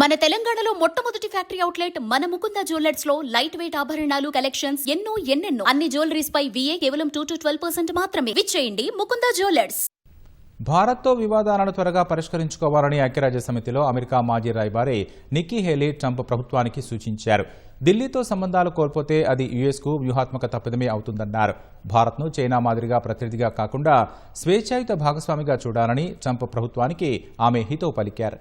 మన తెలంగాణలో మొట్టమొదటి ఫ్యాక్టరీ అవుట్లెట్ మన ముకుంద జ్యువెలర్స్లో లైట్ వెయిట్ ఆభరణాలు కలెక్షన్స్ ఎన్నో ఎన్నెన్నో. అన్ని జ్యువెలరీస్ పై విఏ కేవలం టూ టు ట్వెల్వ్ పర్సెంట్ మాత్రమే. విచ్చేయండి ముకుంద జ్యువెలర్స్. భారత్తో వివాదాలను త్వరగా పరిష్కరించుకోవాలని ఐక్యరాజ్య సమితిలో అమెరికా మాజీ రాయబారి నిక్కీ హేలీ ట్రంప్ ప్రభుత్వానికి సూచించారు. ఢిల్లీతో సంబంధాలు కోల్పోతే అది యుఎస్కు వ్యూహాత్మక తప్పిదమే అవుతుందన్నారు. భారత్ను చైనా మాదిరిగా ప్రతినిధిగా కాకుండా స్వేచ్ఛాయుత భాగస్వామిగా చూడాలని ట్రంప్ ప్రభుత్వానికి ఆమె హితవు పలికారు.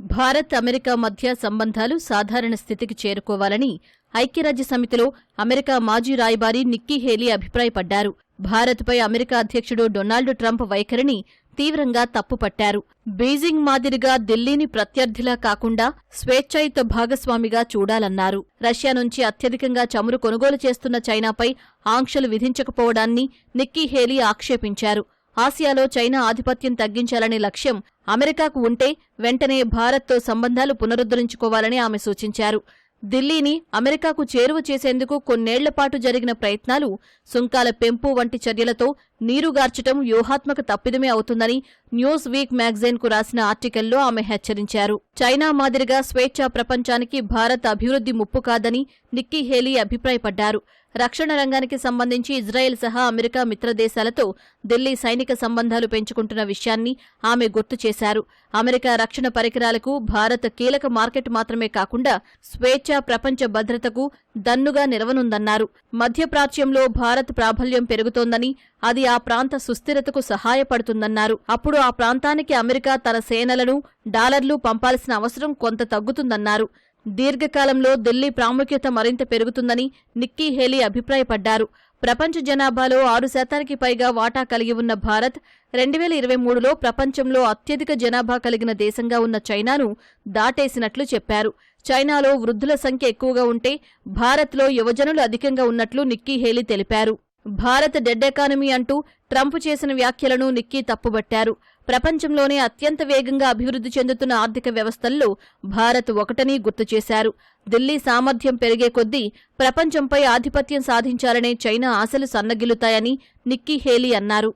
భారత్ అమెరికా మధ్య సంబంధాలు సాధారణ స్థితికి చేరుకోవాలని ఐక్యరాజ్య సమితిలో అమెరికా మాజీ రాయబారి నిక్కీ హేలీ అభిప్రాయపడ్డారు. భారత్పై అమెరికా అధ్యక్షుడు డొనాల్డ్ ట్రంప్ వైఖరిని తీవ్రంగా తప్పుపట్టారు. బీజింగ్ మాదిరిగా ఢిల్లీని ప్రత్యర్థిలా కాకుండా స్వేచ్ఛాయుత భాగస్వామిగా చూడాలన్నారు. రష్యా నుంచి అత్యధికంగా చమురు కొనుగోలు చేస్తున్న చైనాపై ఆంక్షలు విధించకపోవడాన్ని నిక్కీ హేలీ ఆక్షేపించారు. ఆసియాలో చైనా ఆధిపత్యం తగ్గించాలనే లక్ష్యం అమెరికాకు ఉంటే వెంటనే భారత్తో సంబంధాలు పునరుద్ధరించుకోవాలని ఆమె సూచించారు. ఢిల్లీని అమెరికాకు చేరువ చేసేందుకు కొన్నేళ్ళపాటు జరిగిన ప్రయత్నాలు సుంకాల పెంపు వంటి చర్యలతో నీరుగార్చటం వ్యూహాత్మక తప్పిదమే అవుతుందని న్యూస్ వీక్ మ్యాగజైన్కు రాసిన ఆర్టికల్లో ఆమె హెచ్చరించారు. చైనా మాదిరిగా స్వేచ్ఛా ప్రపంచానికి భారత్ అభివృద్ధి ముప్పు కాదని నిక్కీ హేలీ అభిప్రాయపడ్డారు. రక్షణ రంగానికి సంబంధించి ఇజ్రాయెల్ సహా అమెరికా మిత్రదేశాలతో ఢిల్లీ సైనిక సంబంధాలు పెంచుకుంటున్న విషయాన్ని ఆమె గుర్తు చేశారు. అమెరికా రక్షణ పరికరాలకు భారత్ కీలక మార్కెట్ మాత్రమే కాకుండా స్వేచ్ఛ ప్రపంచ భద్రతకు దన్నుగా నిలవనుందన్నారు. మధ్యప్రాచ్యంలో భారత్ ప్రాబల్యం పెరుగుతోందని అది ఆ ప్రాంత సుస్థిరతకు సహాయపడుతుందన్నారు. అప్పుడు ఆ ప్రాంతానికి అమెరికా తన సేనలను డాలర్లు పంపాల్సిన అవసరం కొంత తగ్గుతుందన్నారు. దీర్ఘకాలంలో ఢిల్లీ ప్రాముఖ్యత మరింత పెరుగుతుందని నిక్కీ హేలీ అభిప్రాయపడ్డారు. ప్రపంచ జనాభాలో ఆరు శాతానికి పైగా వాటా కలిగి ఉన్న భారత్ రెండు వేల ఇరవై మూడులో ప్రపంచంలో అత్యధిక జనాభా కలిగిన దేశంగా ఉన్న చైనాను దాటేసినట్లు చెప్పారు. చైనాలో వృద్ధుల సంఖ్య ఎక్కువగా ఉంటే భారత్లో యువజనులు అధికంగా ఉన్నట్లు నిక్కీ హేలీ తెలిపారు. భారత్ డెడ్ ఎకానమీ అంటూ ట్రంప్ చేసిన వ్యాఖ్యలను నిక్కీ తప్పుబట్టారు. ప్రపంచంలోనే అత్యంత వేగంగా అభివృద్ధి చెందుతున్న ఆర్థిక వ్యవస్థల్లో భారత్ ఒకటని గుర్తు చేశారు. ఢిల్లీ సామర్థ్యం పెరిగే కొద్దీ ప్రపంచంపై ఆధిపత్యం సాధించాలనే చైనా ఆశలు సన్నగిల్లుతాయని నిక్కీ హేలీ అన్నారు.